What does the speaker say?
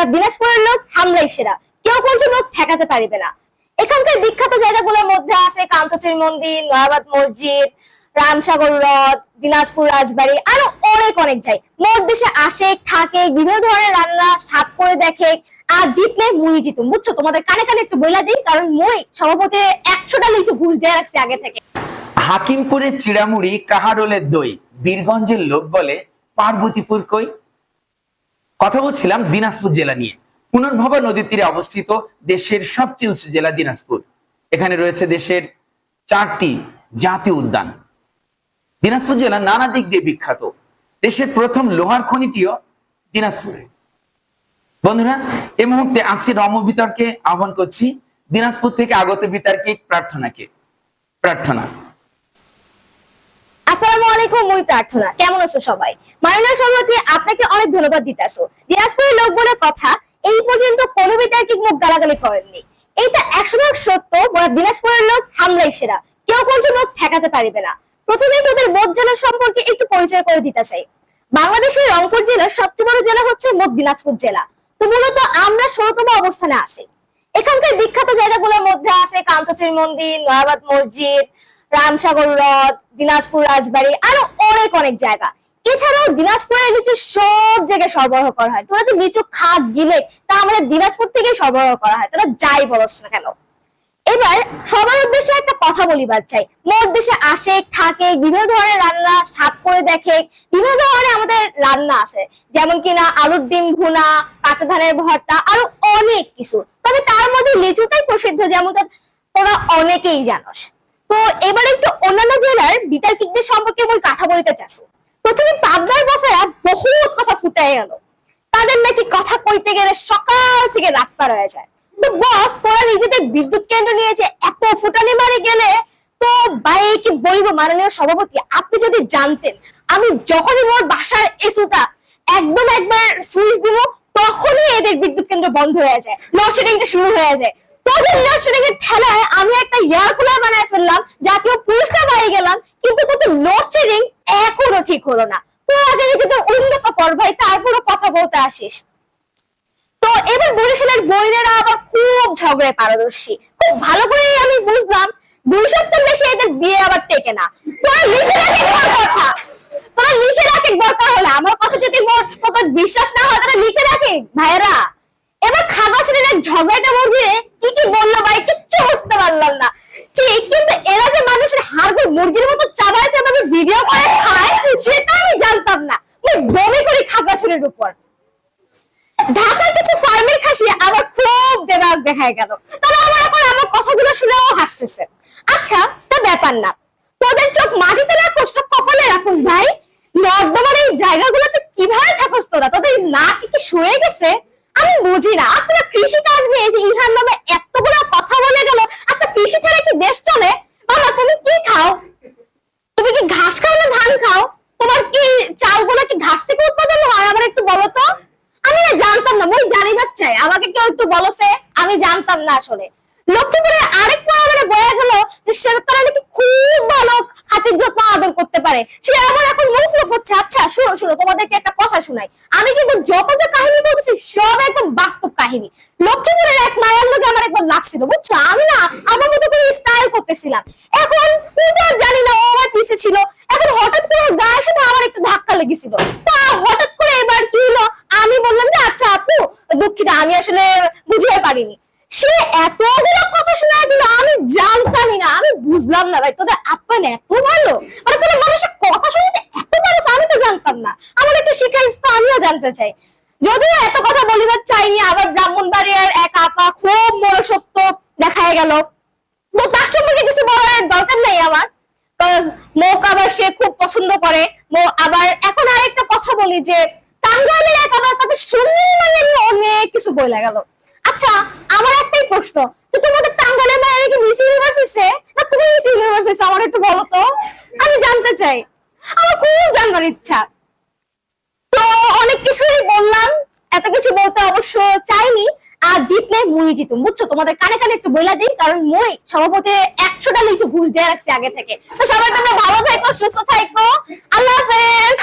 বড় দিনাজপুরের লোক হামলাই সেরা। কেউ কোন লোক ঠেকাতে পারিবে না। এখানকার বিখ্যাত জায়গাগুলোর মধ্যে আছে কান্তচুর মন্দির, নয়াবাদ মসজিদ, রামসাগর হ্রদ, দিনাজপুর রাজবাড়ি, আরও অনেক অনেক যাই। মোট দেশে আসে, থাকে, বিভিন্ন ধরনের রান্না, স্বাদ করে দেখে, আর জিতলে মুই জিতুম। বুঝছ? তোমাদের কানে কানে একটু বইলা দিই, কারণ মই সভাপতি একশোটা লিচু ঘুষ দিয়ে রাখছি আগে থেকে। হাকিমপুরে চিড়ামুড়ি কাহারোলের দই? বীরগঞ্জের লোক বলে পার্বতীপুর কই? কথা বলছিলাম দিনাজপুর জেলা নিয়ে। পুনর্ভবা নদীর তীরে অবস্থিত দেশের সবচেয়ে উঁচু জেলা দিনাজপুর। এখানে রয়েছে দেশের চারটি জাতীয় উদ্যান। দিনাজপুর জেলা নানা দিক দিয়ে বিখ্যাত। দেশের প্রথম লোহার খনিটিও দিনাজপুরে। বন্ধুরা এই মুহূর্তে আজকে রম বিতর্কে আহ্বান করছি দিনাজপুর থেকে আগত বিতর্কিক প্রার্থনাকে। প্রার্থনা। আসসালামু আলাইকুম, মুই প্রার্থনা। কেমন আছো সবাই? মাননীয় সভাপতি আপনাকে অনেক ধন্যবাদ দিতেছো। দিনাজপুরের লোক বলে কথা, এই পর্যন্ত কোনো বিতার্কিক মুখ গালাগালি করেননি। এইটা একশো ভাগ সত্য বড় দিনাজপুরের লোক হামলাই সেরা। কেউ কোন লোক ঠেকাতে পারিবে না। প্রথমে তোদের বোধ জেলা সম্পর্কে একটু পরিচয় করে দিতে চাই। বাংলাদেশের রংপুর জেলার সবচেয়ে বড় জেলা হচ্ছে মোট দিনাজপুর জেলা। তো মূলত আমরা ষোলতম অবস্থানে আছি। এখানকার বিখ্যাত জায়গাগুলোর মধ্যে আছে কান্তচুর মন্দির, নয়াবাদ মসজিদ, রামসাগর হ্রদ, দিনাজপুর রাজবাড়ি, আরও অনেক অনেক জায়গা। এছাড়াও দিনাজপুরের লিচু সব জায়গায় সরবরাহ করা হয়। তোরা যে লিচু খাট গিলে, তা আমাদের দিনাজপুর থেকেই সরবরাহ করা হয়। তোরা যাই বলস না কেন? এবার সবার উদ্দেশ্যে একটা কথা বলিবার চাই। মোট দেশে আসে, থাকে, বিভিন্ন ধরনের রান্না স্বাদ করে দেখে। বিভিন্ন ধরনের আমাদের রান্না আছে। যেমন কিনা আলুর ডিম ভুনা, কাঁচা ধানের ভর্তা, আরও অনেক কিছু। তবে তার মধ্যে লিচুটাই প্রসিদ্ধ, যেমনটা তোরা অনেকেই জানস। তো এবার একটু অন্যান্য জেলার বিতার্কিকদের সম্পর্কে বই কথা বলতে চাচ্ছ। প্রথমে পাবনার বসারা বহুত কথা ফুটাই গেল। তাদের নাকি কথা কইতে গেলে সকাল থেকে রাত পার হয়ে যায়। তো বস, তোরা নিজেদের বিদ্যুৎ কেন্দ্র নিয়েছে এত ফুটানি মারি গেলে, তো ভাই কি বলব মাননীয় সভাপতি? আপনি যদি জানতেন, আমি যখনই মোর বাসার এসুটা একদম একবার সুইচ দিব, তখনই এদের বিদ্যুৎ কেন্দ্র বন্ধ হয়ে যায় লোডশেডিংটা শুরু হয়ে যায়। তোদের লোডশেডিং এর ঠেলায় আমি একটা এয়ার কুলার বানায় ফেললাম জাতীয় পুরস্কার পেয়ে গেলাম, কিন্তু তোদের লোডশেডিং এখনও ঠিক হলো না। তো আগে নিজেদের উন্নত কর ভাই, তারপরও কথা বলতে আসিস। তো এবার বরিশালের বইনেরা আবার খুব ঝগড়ায় পারদর্শী। খুব ভালো করেই আমি বুঝলাম, দুই সপ্তাহ বেশি এদের বিয়ে আবার টেকে না। তোরা লিখে রাখে তোরা দরকার হলে। আমার কথা যদি তোদের বিশ্বাস না হয়, তাহলে লিখে রাখে ভাইয়েরা। এবার খাগড়াছড়ির এক ঝগড়াটা মুরগি কি কি বলল ভাই, কিচ্ছু বুঝতে পারলাম না। ঠিক, কিন্তু এরা যে মানুষের হাড়গুলো মুরগির মতো ভিডিও করে খায় সেটা আমি জানতাম না। আমি বমি করি খাগড়াছড়ির উপর। ঢাকার কিছু ফার্মের খাসি আবার খুব দেবাক দেখায় গেল। তারা আমার এখন আমার কথাগুলো শুনেও হাসতেছে। আচ্ছা তা ব্যাপার না। তোদের চোখ মাটিতে রাখোস সব কপালে রাখোস ভাই। নর্দমার এই জায়গাগুলোতে কীভাবে থাকোস তোরা? তোদের নাক কি শুয়ে গেছে? আমি বুঝি না। আর তোরা কৃষি কাজ নিয়ে ইহান নামে এতগুলো কথা বলে গেল আচ্ছা কৃষি ছাড়া কি দেশ চলে বাবা তুমি কি খাও তুমি কি ঘাস খাও না ধান খাও তোমার কি চালগুলো কি ঘাস থেকে উৎপাদন হয় আমার একটু বলো তো আমি না জানতাম না মই জানিবার চাই। আমাকে কেউ একটু বলছে আমি জানতাম না আসলে। লক্ষ্মীপুরে আরেক পা মানে বয়া গেল যে সে তারা নাকি খুব ভালো হাতের যত্ন আদর করতে পারে। সে আমার এখন মুখ করছে আচ্ছা শুনো শুনো, তোমাদেরকে একটা কথা শোনাই। আমি কিন্তু যত যে কাহিনী বলছি, সব একদম বাস্তব কাহিনী। লক্ষ্মীপুরের এক মায়ের লোকে আমার একবার লাগছিল, বুঝছ? আমি না, আমার মতো করে স্টাইল করতেছিলাম এখন ওটা জানি না ও আমার পিছে ছিল এখন হঠাৎ করে ওর গায়ের সাথে আমার একটু ধাক্কা লেগেছিল তা হঠাৎ করে এবার কি হলো আমি বললাম যে আচ্ছা আপু দুঃখিত, আমি আসলে বুঝতে পারিনি। সে এতগুলো কথা শোনায় দিল আমি জানতামই না, আমি বুঝলাম না ভাই, তোদের আপ্যায়ন এত ভালো? মানে তোদের মানুষের কথা শুনতে এত ভালো আমি তো জানতাম না। আমার একটু শিখাইস তো আমিও জানতে চাই। যদিও এত কথা বলিবার চাইনি, আবার ব্রাহ্মণবাড়িয়ার এক আপা খুব মনসত্ব দেখায় গেল। তো তার সম্পর্কে কিছু বলার দরকার নাই আমার মোক আবার সে খুব পছন্দ করে। মো আবার এখন আরেকটা কথা বলি যে টাঙ্গাইলের এক আবার তাকে সুন্দরী অনেক কিছু বলে গেল আচ্ছা আমার একটাই প্রশ্ন তো তোমাদের টাঙ্গাইলের মায়ের কি মিস ইউনিভার্স হইছে না, তুমি মিস ইউনিভার্স হইছে আমার একটু বলো তো। আমি জানতে চাই। আমার খুব জানবার ইচ্ছা। তো অনেক কিছুই বললাম, এত কিছু বলতে অবশ্য চাইনি, আর জিতলে মুই জিতুম, বুঝছ? তোমাদের কানে কানে একটু বইলা দিই, কারণ মই সভাপতি একশোটা লিচু ঘুষ দিয়ে রাখছি আগে থেকে। তো সবাই তোমরা ভালো থাকো, সুস্থ থাকো। আল্লাহ হাফেজ।